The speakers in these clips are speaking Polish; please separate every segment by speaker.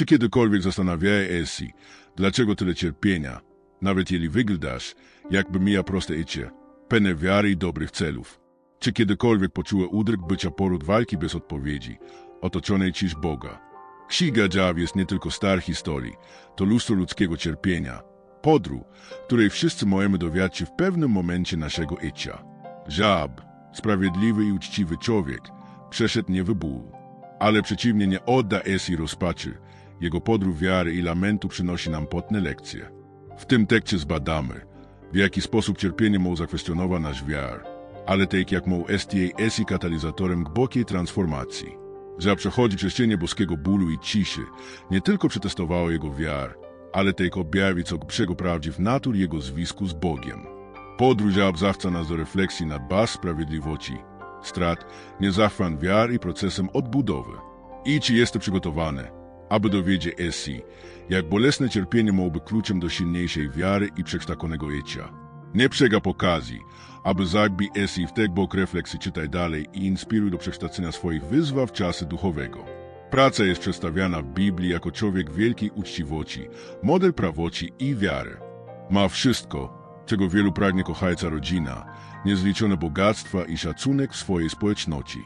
Speaker 1: Czy kiedykolwiek zastanawiała Esi, dlaczego tyle cierpienia, nawet jeśli wyglądasz, jakby mija proste icie, pełne wiary i dobrych celów? Czy kiedykolwiek poczuła udruk bycia poród walki bez odpowiedzi, otoczonej ciż Boga? Księga Dżaw jest nie tylko star historii, to lustro ludzkiego cierpienia, podru, której wszyscy możemy dowiać się w pewnym momencie naszego icia. Żab, sprawiedliwy i uczciwy człowiek, przeszedł nie ból, ale przeciwnie nie odda Esi rozpaczy. Jego podróż wiary i lamentu przynosi nam potne lekcje. W tym tekście zbadamy, w jaki sposób cierpienie może zakwestionować nasz wiar, ale tak jak może jest jej Esi katalizatorem głębokiej transformacji. Że przechodzi przez cienie boskiego bólu i ciszy, nie tylko przetestowało jego wiar, ale też objawi co głębszego prawdziw natur jego zwisku z Bogiem. Podróż Job zawca nas do refleksji nad bas sprawiedliwości, strat, niezachwan wiar i procesem odbudowy. I czy jest to przygotowane, aby dowiedzieć Esi, jak bolesne cierpienie mogłoby kluczem do silniejszej wiary i przekształconego życia. Nie przegap okazji, aby zagbi Esi w bok refleksji czytaj dalej i inspiruj do przekształcenia swoich wyzwań w czasy duchowego. Praca jest przedstawiana w Biblii jako człowiek wielkiej uczciwości, model prawoci i wiary. Ma wszystko, czego wielu pragnie kochająca rodzina, niezliczone bogactwa i szacunek w swojej społeczności.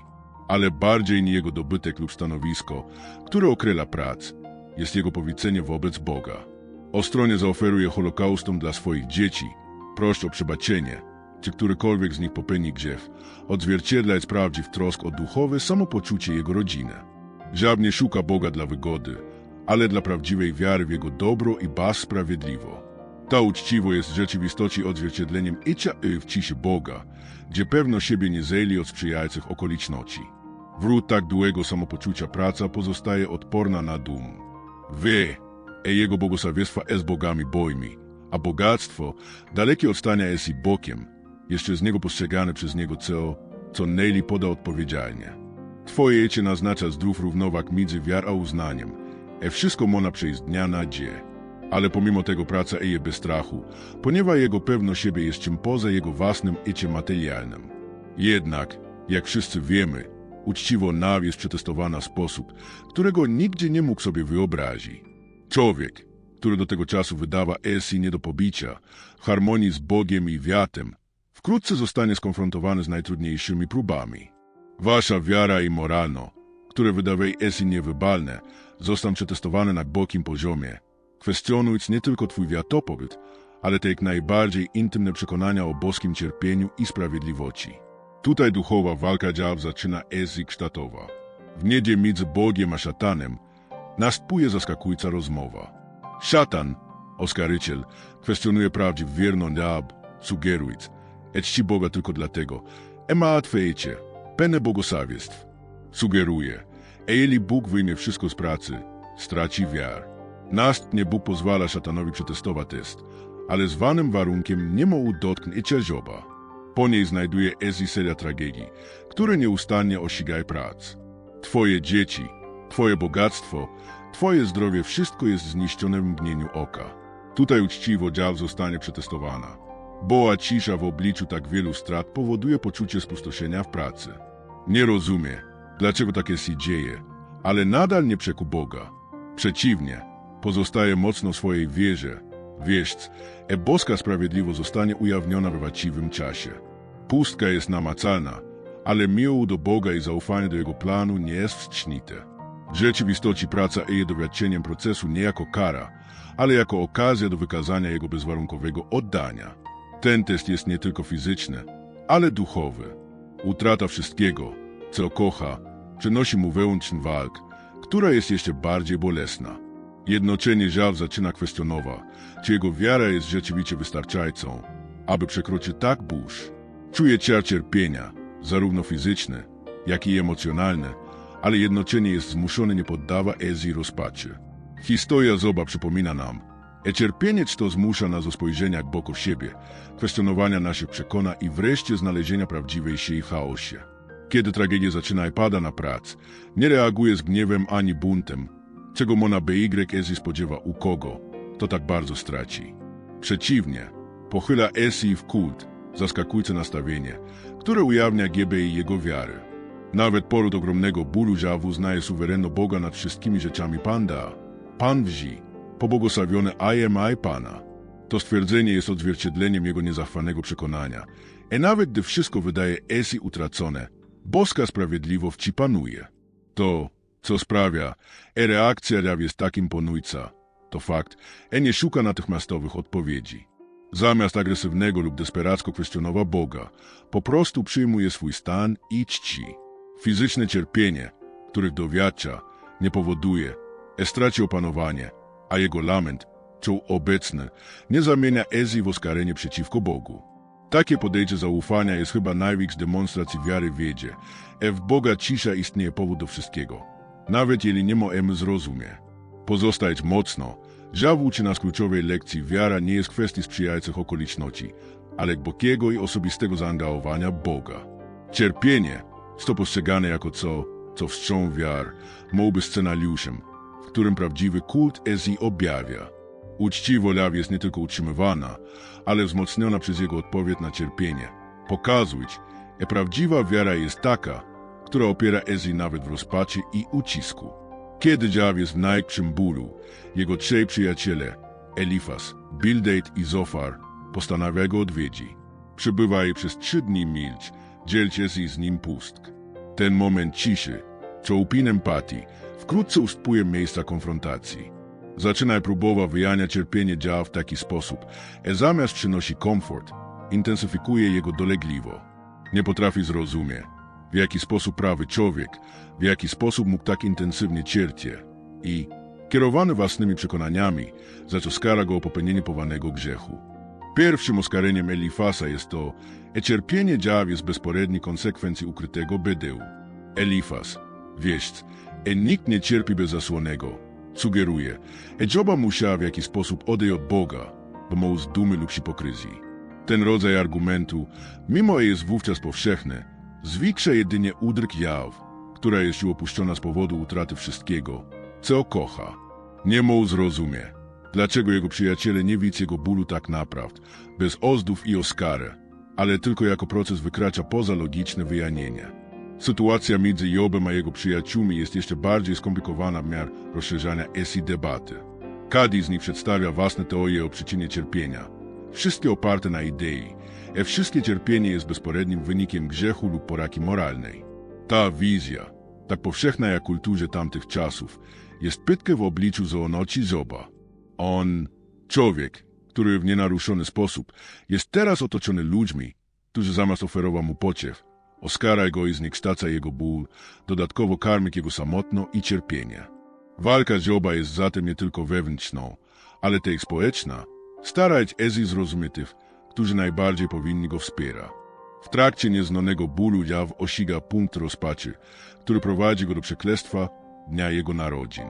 Speaker 1: Ale bardziej nie jego dobytek lub stanowisko, które okryla prac, jest jego powiedzenie wobec Boga. O stronie zaoferuje Holokaustom dla swoich dzieci, proś o przebaczenie, czy którykolwiek z nich popełni grzech, odzwierciedlać prawdziw trosk o duchowe samopoczucie jego rodziny. Żab nie szuka Boga dla wygody, ale dla prawdziwej wiary w Jego dobro i bas sprawiedliwo. Ta uczciwo jest w rzeczywistości odzwierciedleniem icia w ciszy Boga, gdzie pewno siebie nie zejli od sprzyjających okoliczności. Wrót tak długiego samopoczucia praca pozostaje odporna na dum. Wy, e Jego błogosławieństwa jest bogami bojmi, a bogactwo, dalekie od stania jest i bokiem, jeszcze z niego postrzegane przez niego co, co Nelly poda odpowiedzialnie. Twoje jecie naznacza zdrów równowag między wiar a uznaniem, e wszystko mona przejść dnia na dzień. Ale pomimo tego praca eje bez strachu, ponieważ jego pewność siebie jest czym poza jego własnym icie materialnym. Jednak, jak wszyscy wiemy, uczciwo naw jest przetestowana sposób, którego nigdzie nie mógł sobie wyobrazić. Człowiek, który do tego czasu wydawa Esi nie do pobicia, w harmonii z Bogiem i wiatem, wkrótce zostanie skonfrontowany z najtrudniejszymi próbami. Wasza wiara i moralno, które wydawej Esi niewybalne, zostaną przetestowane na głębokim poziomie, kwestionując nie tylko twój wiatopobyt, ale te jak najbardziej intymne przekonania o boskim cierpieniu i sprawiedliwości. Tutaj duchowa walka dział zaczyna Esi kształtowa. W niedzie między Bogiem a szatanem następuje zaskakująca rozmowa. Szatan, oskarżyciel, kwestionuje prawdziw wierną diab, sugerując, czci Boga tylko dlatego, e ma łatwiejcie, pene błogosławieństw. Sugeruje, jeżeli Bóg wyjmie wszystko z pracy, straci wiar. Następnie Bóg pozwala szatanowi przetestować test, ale z wanym warunkiem nie mógł dotknąć Joba. Po niej znajduje Ezi seria tragedii, które nieustannie osigają prac. Twoje dzieci, twoje bogactwo, twoje zdrowie, wszystko jest zniszczone w mgnieniu oka. Tutaj uczciwo dział zostanie przetestowana. Boa cisza w obliczu tak wielu strat powoduje poczucie spustoszenia w pracy. Nie rozumie, dlaczego takie się dzieje, ale nadal nie przeku Boga. Przeciwnie, pozostaje mocno w swojej wierze, wierzc, e boska sprawiedliwość zostanie ujawniona we właściwym czasie. Pustka jest namacalna, ale miłość do Boga i zaufanie do Jego planu nie jest wstrznite. W rzeczywistości praca jest doświadczeniem procesu nie jako kara, ale jako okazja do wykazania Jego bezwarunkowego oddania. Ten test jest nie tylko fizyczny, ale duchowy. Utrata wszystkiego, co kocha, przynosi mu wewnętrzny walk, która jest jeszcze bardziej bolesna. Jednocześnie żal zaczyna kwestionować, czy jego wiara jest rzeczywiście wystarczającą, aby przekroczyć tak burz. Czuje ciar cierpienia, zarówno fizyczne, jak i emocjonalne, ale jednocześnie jest zmuszony nie poddawać Ezi rozpaczy. Historia Zoba przypomina nam, e cierpienie to zmusza nas do spojrzenia głęboko siebie, kwestionowania naszych przekonań i wreszcie znalezienia prawdziwej siły w chaosie. Kiedy tragedia zaczyna i pada na prac, nie reaguje z gniewem ani buntem, czego Mona BY Ezi spodziewa u kogo, to tak bardzo straci. Przeciwnie, pochyla Esi w kult, zaskakujące nastawienie, które ujawnia GB i jego wiarę. Nawet poród ogromnego bólu żawu znaje suwerenno Boga nad wszystkimi rzeczami Panda. Pan wzi, pobłogosławione IMI Pana. To stwierdzenie jest odzwierciedleniem jego niezachwanego przekonania. I nawet gdy wszystko wydaje Esi utracone, boska sprawiedliwość ci panuje. To, co sprawia, e reakcja Jaw jest tak imponująca, to fakt, e nie szuka natychmiastowych odpowiedzi. Zamiast agresywnego lub desperacko kwestionować Boga, po prostu przyjmuje swój stan i czci. Fizyczne cierpienie, których dowiadcza, nie powoduje, e straci opanowanie, a jego lament, czuł obecny, nie zamienia Ezji w oskarżenie przeciwko Bogu. Takie podejście zaufania jest chyba największą demonstracji wiary wiedzie, e w Boga cisza istnieje powód do wszystkiego, nawet jeśli nie możemy zrozumie. Pozostać mocno, Żaw uczy nas kluczowej lekcji, wiara nie jest kwestii sprzyjających okoliczności, ale głębokiego i osobistego zaangażowania Boga. Cierpienie, to postrzegane jako co, co wstrząs wiar, mógłby scenariuszem, w którym prawdziwy kult Ezji objawia. Uczciwo Law jest nie tylko utrzymywana, ale wzmocniona przez jego odpowiedź na cierpienie. Pokazując, że prawdziwa wiara jest taka, która opiera Ezji nawet w rozpaczy i ucisku. Kiedy Dziaw jest w największym bólu, jego trzej przyjaciele, Elifas, Bildate i Zofar, postanawia go odwiedzi. Przybywa przez trzy dni milcz, dzielcie się z nim pustk. Ten moment ciszy, co upin empatii, wkrótce ustępuje miejsca konfrontacji. Zaczyna próbować wyjania cierpienie działa w taki sposób, że zamiast przynosi komfort, intensyfikuje jego dolegliwo. Nie potrafi zrozumieć, w jaki sposób prawy człowiek, w jaki sposób mógł tak intensywnie cierpieć i, kierowany własnymi przekonaniami, zaczął skara go o popełnienie powanego grzechu. Pierwszym oskarżeniem Elifasa jest to, że cierpienie dział jest bezporedni konsekwencji ukrytego bedełu. Elifas, wiesz, że nikt nie cierpi bezasłonego, sugeruje, że Joba musiał w jakiś sposób odejść od Boga, bo mu z dumy lub hipokryzji. Ten rodzaj argumentu, mimo jest wówczas powszechny, zwiększa jedynie udruk jaw, która jest już opuszczona z powodu utraty wszystkiego, co kocha. Nie mógł zrozumie, dlaczego jego przyjaciele nie widzą jego bólu tak naprawdę, bez ozdów i oskarę, ale tylko jako proces wykracza poza logiczne wyjaśnienie. Sytuacja między Jobem a jego przyjaciółmi jest jeszcze bardziej skomplikowana w miarę rozszerzania esi debaty. Każdy z nich przedstawia własne teorie o przyczynie cierpienia, wszystkie oparte na idei, że wszystkie cierpienie jest bezporednim wynikiem grzechu lub poraki moralnej. Ta wizja, tak powszechna jak kulturze tamtych czasów, jest pytkę w obliczu zoonoci Joba. On, człowiek, który w nienaruszony sposób jest teraz otoczony ludźmi, którzy zamiast oferować mu pociew, oskaraj go i zniekształca jego ból, dodatkowo karmi jego samotno i cierpienie. Walka Joba jest zatem nie tylko wewnętrzną, ale też społeczna, starać Ezi zrozumieć którzy najbardziej powinni go wspierać. W trakcie nieznanego bólu Jaw osiga punkt rozpaczy, który prowadzi go do przeklęstwa dnia jego narodzin.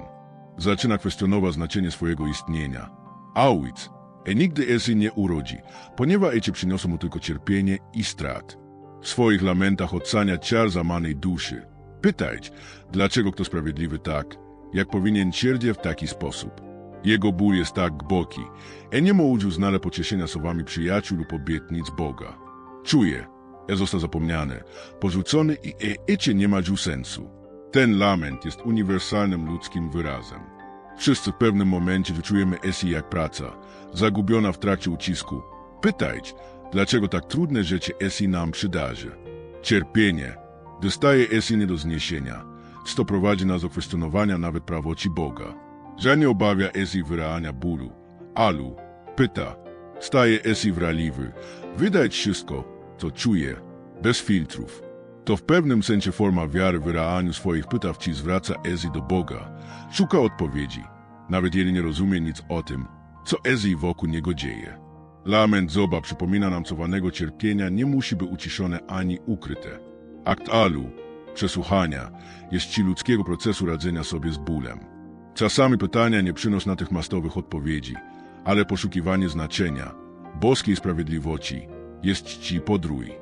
Speaker 1: Zaczyna kwestionować znaczenie swojego istnienia. Auschwitz, e nigdy Esi nie urodzi, ponieważ ecie przyniosą mu tylko cierpienie i strat. W swoich lamentach ocenia ciar zamanej duszy. Pytać, dlaczego kto sprawiedliwy tak, jak powinien cierpieć w taki sposób. Jego ból jest tak głęboki, e nie mógł znaleźć pocieszenia słowami przyjaciół lub obietnic Boga. Czuje, że został zapomniany, porzucony i e ecie nie ma sensu. Ten lament jest uniwersalnym ludzkim wyrazem. Wszyscy w pewnym momencie wyczujemy Esi jak praca, zagubiona w trakcie ucisku. Pytać, dlaczego tak trudne życie Esi nam przydarzy. Cierpienie, gdy staje Esi nie do zniesienia, to prowadzi nas do kwestionowania nawet prawoci Boga. Że nie obawia Esi wyraania bólu, alu, pyta, staje Esi wraliwy, wydać wszystko, co czuje, bez filtrów. To w pewnym sensie forma wiary w wyraaniu swoich pytaw ci zwraca Ezi do Boga. Szuka odpowiedzi, nawet jeśli nie rozumie nic o tym, co Ezi wokół niego dzieje. Lament Zoba przypomina nam cowanego cierpienia nie musi być uciszone ani ukryte. Akt alu, przesłuchania, jest ci ludzkiego procesu radzenia sobie z bólem. Czasami pytania nie przynoszą natychmiastowych odpowiedzi, ale poszukiwanie znaczenia, boskiej sprawiedliwości, jest ci podrój.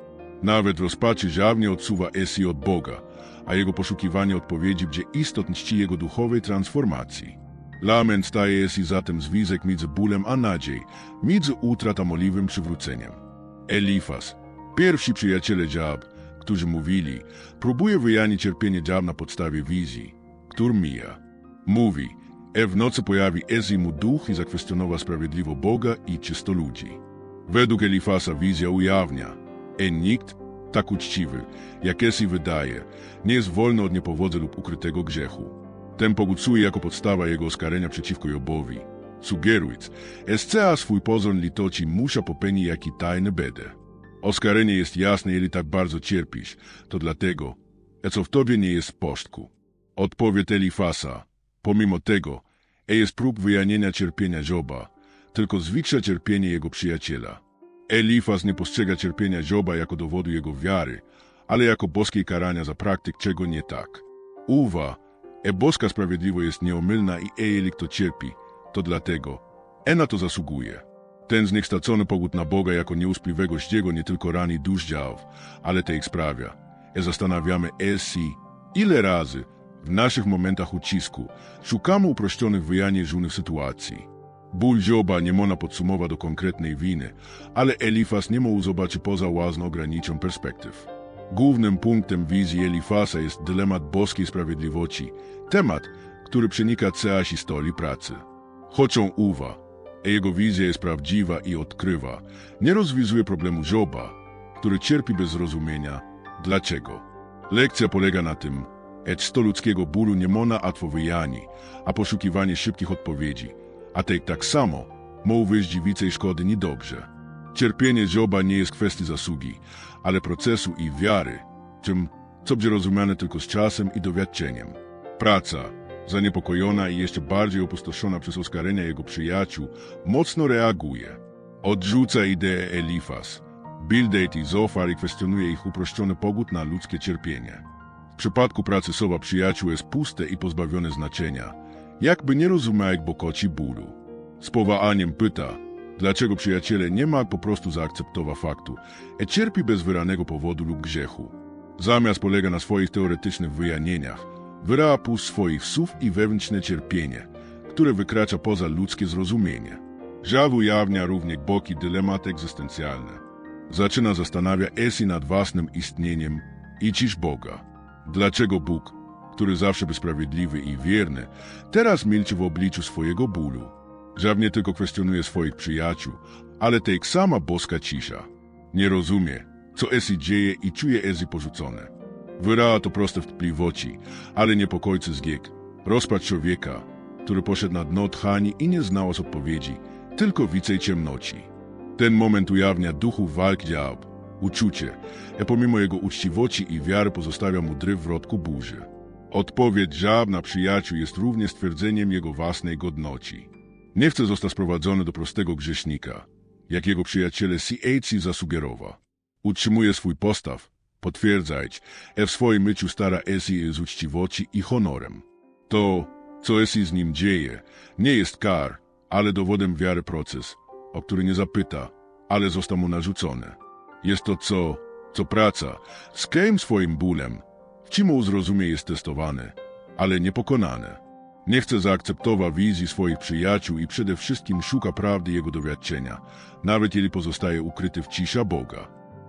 Speaker 1: Nawet rozpaczy żawnie odsuwa Esi od Boga, a jego poszukiwanie odpowiedzi będzie istotne czci jego duchowej transformacji. Lament staje Esi zatem związek między bólem a nadziei, między utrat a możliwym przywróceniem. Elifas, pierwsi przyjaciele Dziab, którzy mówili, próbuje wyjaśnić cierpienie Dziab na podstawie wizji, którą mija. Mówi, E w nocy pojawi Ezi mu duch i zakwestionowa sprawiedliwo Boga i czysto ludzi. Według Elifasa wizja ujawnia, e nikt tak uczciwy, jak Esi wydaje, nie jest wolny od niepowodzy lub ukrytego grzechu. Ten pogłosuje jako podstawa jego oskarżenia przeciwko Jobowi. Sugerując, SCA swój pozor litoci musza popełnić jaki tajny bedę. Oskarżenie jest jasne, jeżeli tak bardzo cierpisz, to dlatego, e co w tobie nie jest w porządku. Odpowiedź Elifasa, pomimo tego, e jest prób wyjaśnienia cierpienia Joba, tylko zwiększa cierpienie jego przyjaciela. Elifas nie postrzega cierpienia Joba jako dowodu jego wiary, ale jako boskiej karania za praktyk, czego nie tak. Uwa, e boska sprawiedliwość jest nieomylna i e jeżeli kto cierpi, to dlatego, e na to zasługuje. Ten zniekształcony pogód na Boga jako nieuspliwego zdziego nie tylko rani dusz dział, ale te ich sprawia. E zastanawiamy esi, ile razy w naszych momentach ucisku szukamy uproszczonych wyjaśnień różnych sytuacji. Ból Joba nie można podsumować do konkretnej winy, ale Elifas nie mógł zobaczyć poza własną ograniczą perspektyw. Głównym punktem wizji Elifasa jest dylemat boskiej sprawiedliwości, temat, który przenika całą historię pracy. Chociaż uwa, a jego wizja jest prawdziwa i odkrywa, nie rozwiązuje problemu Joba, który cierpi bez zrozumienia. Dlaczego? Lekcja polega na tym, że sto ludzkiego bólu nie można łatwo wyjani, a poszukiwanie szybkich odpowiedzi, a tej tak samo, mogą wyjść więcej szkody niedobrze. Cierpienie Joba nie jest kwestii zasługi, ale procesu i wiary, czym co będzie rozumiane tylko z czasem i dowiadczeniem. Praca, zaniepokojona i jeszcze bardziej opustoszona przez oskarżenia jego przyjaciół, mocno reaguje. Odrzuca ideę Elifas. Bildate i Zofar i kwestionuje ich uproszczony pogód na ludzkie cierpienie. W przypadku pracy słowa przyjaciół jest puste i pozbawione znaczenia, jakby nie rozumiał bokoci bólu. Z powaaniem pyta, dlaczego przyjaciele nie ma po prostu zaakceptować faktu, e cierpi bez wyranego powodu lub grzechu. Zamiast polega na swoich teoretycznych wyjaśnieniach, wyraża pust swoich słów i wewnętrzne cierpienie, które wykracza poza ludzkie zrozumienie. Żal ujawnia również boki dylemat egzystencjalny. Zaczyna zastanawiać Esi nad własnym istnieniem i cisz Boga. Dlaczego Bóg, który zawsze był sprawiedliwy i wierny, teraz milczy w obliczu swojego bólu? Żal nie tylko kwestionuje swoich przyjaciół, ale tej sama boska cisza. Nie rozumie, co Esi dzieje i czuje Esi porzucone. Wyraża to proste wątpliwości, ale niepokojcy zgieg. Rozpacz człowieka, który poszedł na dno tchani i nie znał odpowiedzi, tylko wicej ciemności. Ten moment ujawnia duchu walk dział, uczucie, a pomimo jego uczciwości i wiary pozostawia mu dryw w rodku burzy. Odpowiedź żab na przyjaciół jest również stwierdzeniem jego własnej godności. Nie chce zostać sprowadzony do prostego grzesznika, jak jego przyjaciele CAC zasugerował. Utrzymuje swój postaw, potwierdzać, że w swoim myciu stara Esi z uczciwości i honorem. To, co Esi z nim dzieje, nie jest kar, ale dowodem wiary proces, o który nie zapyta, ale został mu narzucony. Jest to co, co praca, z kim swoim bólem, mu zrozumie jest testowane, ale niepokonane. Nie chce zaakceptować wizji swoich przyjaciół i przede wszystkim szuka prawdy jego dowiadczenia, nawet jeżeli pozostaje ukryty w cisza Boga.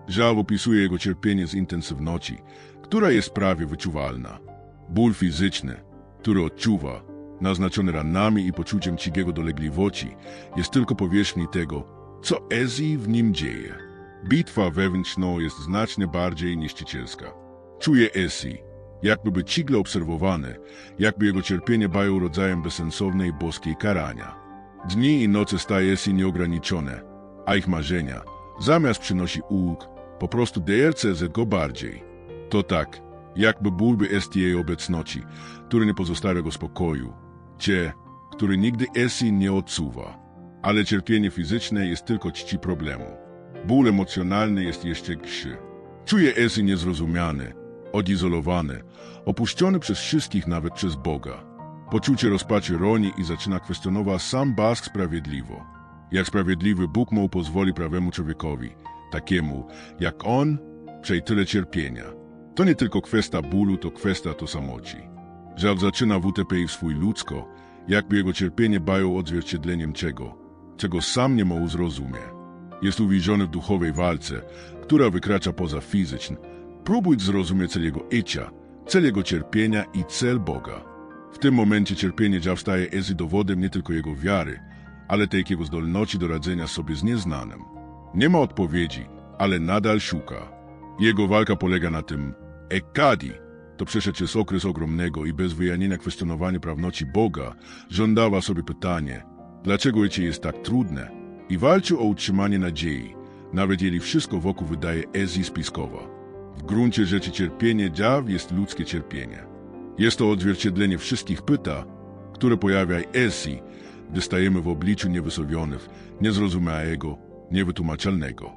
Speaker 1: Żal opisuje jego cierpienie z intensywności, która jest prawie wyczuwalna. Ból fizyczny, który odczuwa, naznaczony ranami i poczuciem cigiego dolegliwości, jest tylko powierzchni tego, co Ezi w nim dzieje. Bitwa wewnętrzna jest znacznie bardziej niszczycielska. Czuje Esi, jakby by cigle obserwowane, jakby jego cierpienie było rodzajem bezsensownej boskiej karania. Dni i noce staje się nieograniczone, a ich marzenia, zamiast przynosi ulg, po prostu DRCZ go bardziej. To tak, jakby byłby jest jej obecności, który nie pozostawia go spokoju. Cie, który nigdy Esi nie odsuwa. Ale cierpienie fizyczne jest tylko czci problemu. Ból emocjonalny jest jeszcze grzszy. Czuje Esi niezrozumiany, odizolowany, opuszczony przez wszystkich, nawet przez Boga. Poczucie rozpaczy roni i zaczyna kwestionować sam Bask sprawiedliwo. Jak sprawiedliwy Bóg mu pozwoli prawemu człowiekowi, takiemu jak on, przejść tyle cierpienia. To nie tylko kwestia bólu, to kwestia tożsamości. Żal zaczyna WTP w swój ludzko, jakby jego cierpienie bają odzwierciedleniem czego, czego sam nie mógł zrozumie. Jest uwięziony w duchowej walce, która wykracza poza fizyczny. Próbuj zrozumieć cel jego życia, cel jego cierpienia i cel Boga. W tym momencie cierpienie Job staje Ezy dowodem nie tylko jego wiary, ale też jego zdolności do radzenia sobie z nieznanym. Nie ma odpowiedzi, ale nadal szuka. Jego walka polega na tym, Ekadi, to przeszedł przez okres ogromnego i bez wyjaśnienia kwestionowania prawności Boga, żądała sobie pytanie, dlaczego życie jest tak trudne i walczył o utrzymanie nadziei, nawet jeśli wszystko wokół wydaje Ezi spiskowa. W gruncie rzeczy cierpienie Jaw jest ludzkie cierpienie. Jest to odzwierciedlenie wszystkich pytań, które pojawia Ezi, gdy stajemy w obliczu niewysłowionych, niezrozumiałego, niewytłumaczalnego.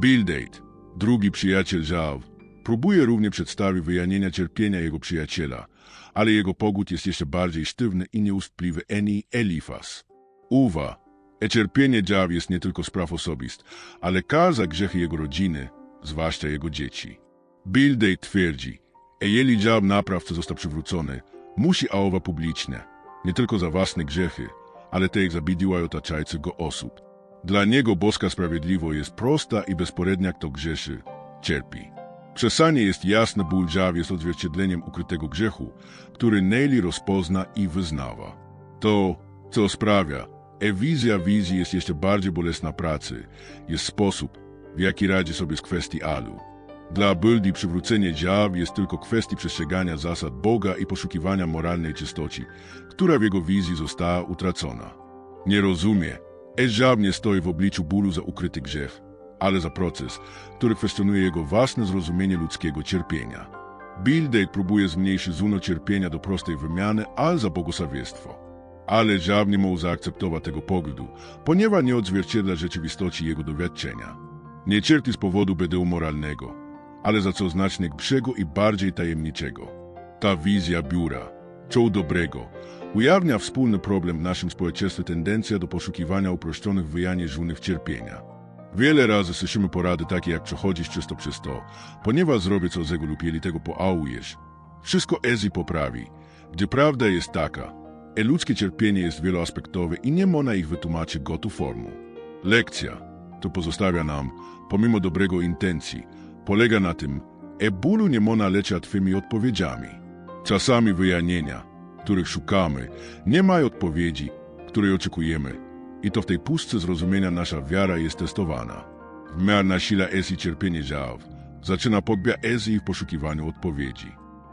Speaker 1: Bildate, drugi przyjaciel Jaw, próbuje równie przedstawić wyjaśnienia cierpienia jego przyjaciela, ale jego pogód jest jeszcze bardziej sztywny i nieustępliwy Eni Elifas. Uwa, e Jaw jest nie tylko spraw osobist, ale kar grzechy jego rodziny, zwłaszcza jego dzieci. Bildate twierdzi, e jeżeli Jaw naprawdę został przywrócony, musi aowa publiczne, nie tylko za własne grzechy, ale też za bidiła otaczających go osób. Dla niego boska sprawiedliwość jest prosta i bezporednia, kto grzeszy, cierpi. Przesanie jest jasne, ból Jaw jest odzwierciedleniem ukrytego grzechu, który Nelly rozpozna i wyznawa. To, co sprawia, e wizja wizji jest jeszcze bardziej bolesna pracy, jest sposób, w jaki radzi sobie z kwestii Alu. Dla Buldi przywrócenie Jaw jest tylko kwestii przestrzegania zasad Boga i poszukiwania moralnej czystości, która w jego wizji została utracona. Nie rozumie, Eżab nie stoi w obliczu bólu za ukryty grzech, ale za proces, który kwestionuje jego własne zrozumienie ludzkiego cierpienia. Bildek próbuje zmniejszyć zuno cierpienia do prostej wymiany, ale za błogosławieństwo. Ale Żab nie może zaakceptować tego poglądu, ponieważ nie odzwierciedla rzeczywistości jego doświadczenia. Nie cierpi z powodu bedełu moralnego, ale za co znaczniejszego i bardziej tajemniczego. Ta wizja biura, czoł dobrego, ujawnia wspólny problem w naszym społeczeństwie tendencja do poszukiwania uproszczonych wyjaśnień żółnych cierpienia. Wiele razy słyszymy porady takie jak przechodzić czysto przez to, ponieważ zrobię co zego lub tego poałujesz. Wszystko Ezi poprawi, gdzie prawda jest taka, ludzkie cierpienie jest wieloaspektowe i nie można ich wytłumaczyć gotu formu. Lekcja, to pozostawia nam, pomimo dobrego intencji, polega na tym, e bólu nie można leczyć twymi odpowiedziami. Czasami wyjaśnienia, których szukamy, nie mają odpowiedzi, której oczekujemy, i to w tej pustce zrozumienia nasza wiara jest testowana. W miarę nasila Ezi cierpienie Jaw, zaczyna podbia Ezi w poszukiwaniu odpowiedzi.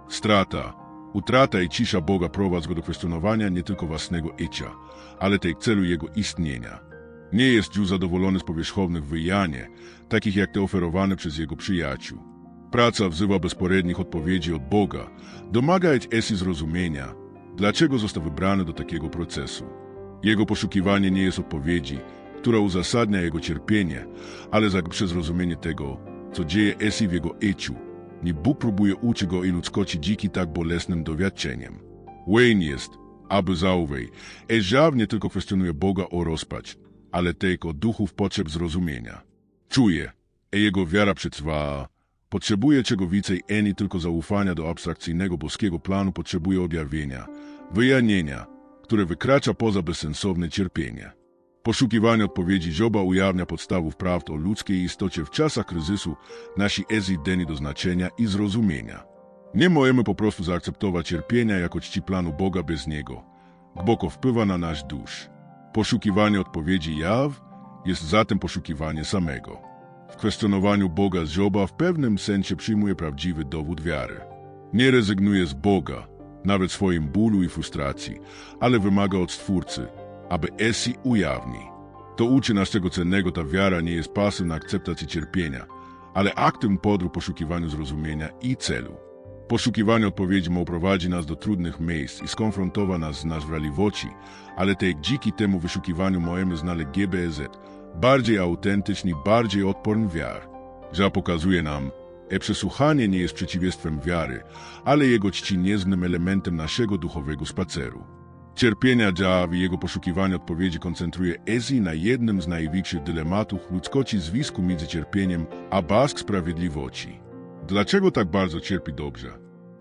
Speaker 1: Strata, utrata i cisza Boga prowadzą go do kwestionowania nie tylko własnego icia, ale tej celu jego istnienia. Nie jest już zadowolony z powierzchownych wyjaśnień, takich jak te oferowane przez jego przyjaciół. Praca wzywa bezporednich odpowiedzi od Boga, domaga Esi zrozumienia, dlaczego został wybrany do takiego procesu. Jego poszukiwanie nie jest odpowiedzi, która uzasadnia jego cierpienie, ale za zrozumienie tego, co dzieje Esi w jego eciu. Nie Bóg próbuje uczyć go i ludzkości dziki tak bolesnym dowiadczeniem. Wayne jest, aby zauwej, Eżaw nie tylko kwestionuje Boga o rozpacz, ale tylko duchów potrzeb zrozumienia. Czuje, e jego wiara przetrwa, potrzebuje czego więcej eni tylko zaufania do abstrakcyjnego boskiego planu potrzebuje objawienia, wyjaśnienia, które wykracza poza bezsensowne cierpienie. Poszukiwanie odpowiedzi Joba ujawnia podstawów prawd o ludzkiej istocie w czasach kryzysu nasi ezi deni do znaczenia i zrozumienia. Nie możemy po prostu zaakceptować cierpienia jako czci planu Boga bez niego. Głęboko wpływa na nasz dusz. Poszukiwanie odpowiedzi jaw jest zatem poszukiwanie samego. W kwestionowaniu Boga z Joba w pewnym sensie przyjmuje prawdziwy dowód wiary. Nie rezygnuje z Boga, nawet swoim bólu i frustracji, ale wymaga od Stwórcy, aby Esi ujawni. To uczy nas czego cennego ta wiara nie jest pasywna akceptacji cierpienia, ale aktem podróż poszukiwaniu zrozumienia i celu. Poszukiwanie odpowiedzi ma prowadzi nas do trudnych miejsc i skonfrontowa nas z nasz wraliwości, ale te dziki temu wyszukiwaniu możemy znaleźć GBZ, bardziej autentyczny, bardziej odporny wiar. Że pokazuje nam, E przesłuchanie nie jest przeciwieństwem wiary, ale jego czci nieznym elementem naszego duchowego spaceru. Cierpienia Jaw i jego poszukiwanie odpowiedzi koncentruje Ezi na jednym z największych dylematów ludzkości zwisku między cierpieniem a bask sprawiedliwości. Dlaczego tak bardzo cierpi dobrze?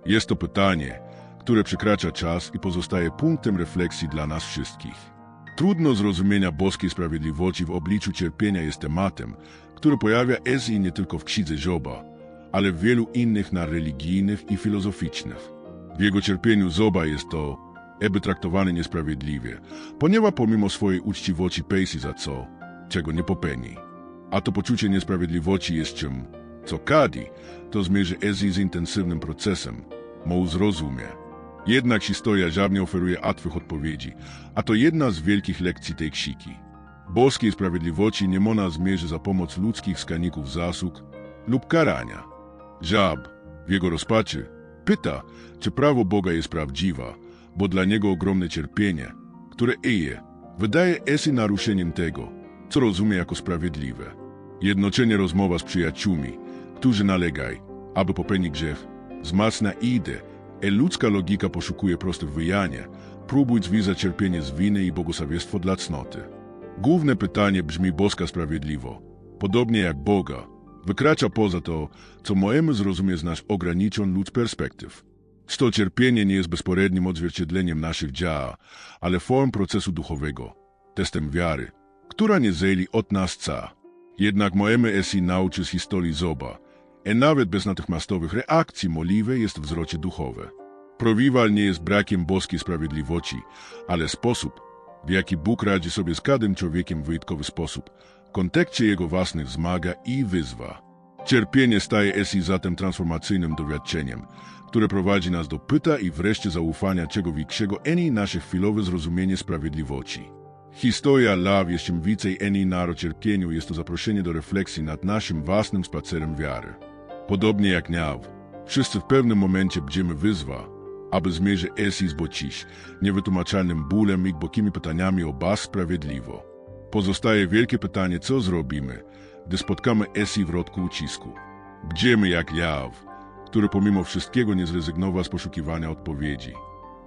Speaker 1: Jest to pytanie, które przekracza czas i pozostaje punktem refleksji dla nas wszystkich. Trudno zrozumienia boskiej sprawiedliwości w obliczu cierpienia jest tematem, który pojawia Ezi nie tylko w księdze Joba, ale w wielu innych na religijnych i filozoficznych. W jego cierpieniu zoba jest to, eby traktowany niesprawiedliwie, ponieważ pomimo swojej uczciwości pejsi za co, czego nie popeni. A to poczucie niesprawiedliwości jest czym, co kadi, to zmierzy Ezi z intensywnym procesem, mo zrozumie. Jednak historia żadnie oferuje łatwych odpowiedzi, a to jedna z wielkich lekcji tej ksiki. Boskiej sprawiedliwości nie można zmierzy za pomoc ludzkich skaników zasług lub karania. Żab, w jego rozpaczy, pyta, czy prawo Boga jest prawdziwa, bo dla niego ogromne cierpienie, które eje, wydaje Esi naruszeniem tego, co rozumie jako sprawiedliwe. Jednocześnie rozmowa z przyjaciółmi, którzy nalegaj, aby popełnić grzech, wzmacnia ideę, e ludzka logika poszukuje proste wyjanie, próbując związać cierpienie z winy i błogosławieństwo dla cnoty. Główne pytanie brzmi boska sprawiedliwo, podobnie jak Boga, wykracza poza to, co możemy zrozumieć z nasz ograniczon ludz perspektyw. To cierpienie nie jest bezporednim odzwierciedleniem naszych dział, ale form procesu duchowego, testem wiary, która nie zejli od nas ca. Jednak możemy esi nauczyć z historii Zoba, e nawet bez natychmiastowych reakcji moliwe jest wzrocie duchowe. Prowiwal nie jest brakiem boskiej sprawiedliwości, ale sposób, w jaki Bóg radzi sobie z każdym człowiekiem w wyjątkowy sposób, w kontekście jego własnych zmaga i wyzwa. Cierpienie staje esi zatem transformacyjnym doświadczeniem, które prowadzi nas do pyta i wreszcie zaufania czego większego eni nasze chwilowe zrozumienie sprawiedliwości. Historia law czym więcej eni naro cierpieniu jest to zaproszenie do refleksji nad naszym własnym spacerem wiary. Podobnie jak niaw, wszyscy w pewnym momencie będziemy wyzwa, aby zmierzyć esi z bociś, niewytłumaczalnym bólem i głębokimi pytaniami o bas sprawiedliwo. Pozostaje wielkie pytanie, co zrobimy, gdy spotkamy esi w rodku ucisku. Będziemy jak jaw, który pomimo wszystkiego nie zrezygnował z poszukiwania odpowiedzi.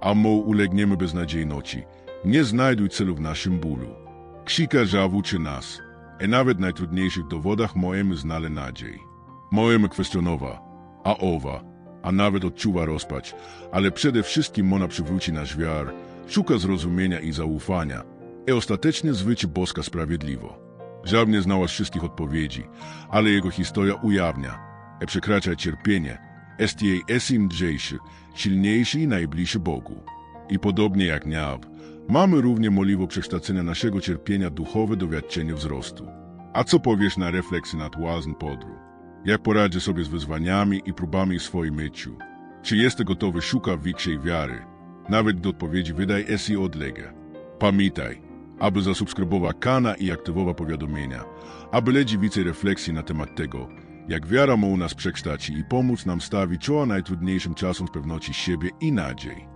Speaker 1: A mo ulegniemy beznadziejności, nie znajduj celu w naszym bólu. Ksika żawu czy nas, e nawet w najtrudniejszych dowodach możemy znaleźć nadziei. Możemy kwestionować, a owa, a nawet odczuwa rozpacz, ale przede wszystkim ona przywróci nasz wiar, szuka zrozumienia i zaufania, i ostatecznie zwyci boska sprawiedliwo. Żab nie znała wszystkich odpowiedzi, ale jego historia ujawnia, e przekracza cierpienie, jest jej esim drzejszy, silniejszy i najbliższy Bogu. I podobnie jak Niab, mamy równie możliwość przekształcenia naszego cierpienia duchowe doświadczenie wzrostu. A co powiesz na refleksję nad łazn podru? Jak poradzi sobie z wyzwaniami i próbami w swoim myciu? Czy jest gotowy szukać większej wiary? Nawet gdy odpowiedzi wydaje esi odległe. Pamiętaj, aby zasubskrybować kanał i aktywować powiadomienia, aby leci więcej refleksji na temat tego, jak wiara może nas przekształcić i pomóc nam stawić czoła najtrudniejszym czasom z pewności siebie i nadziei.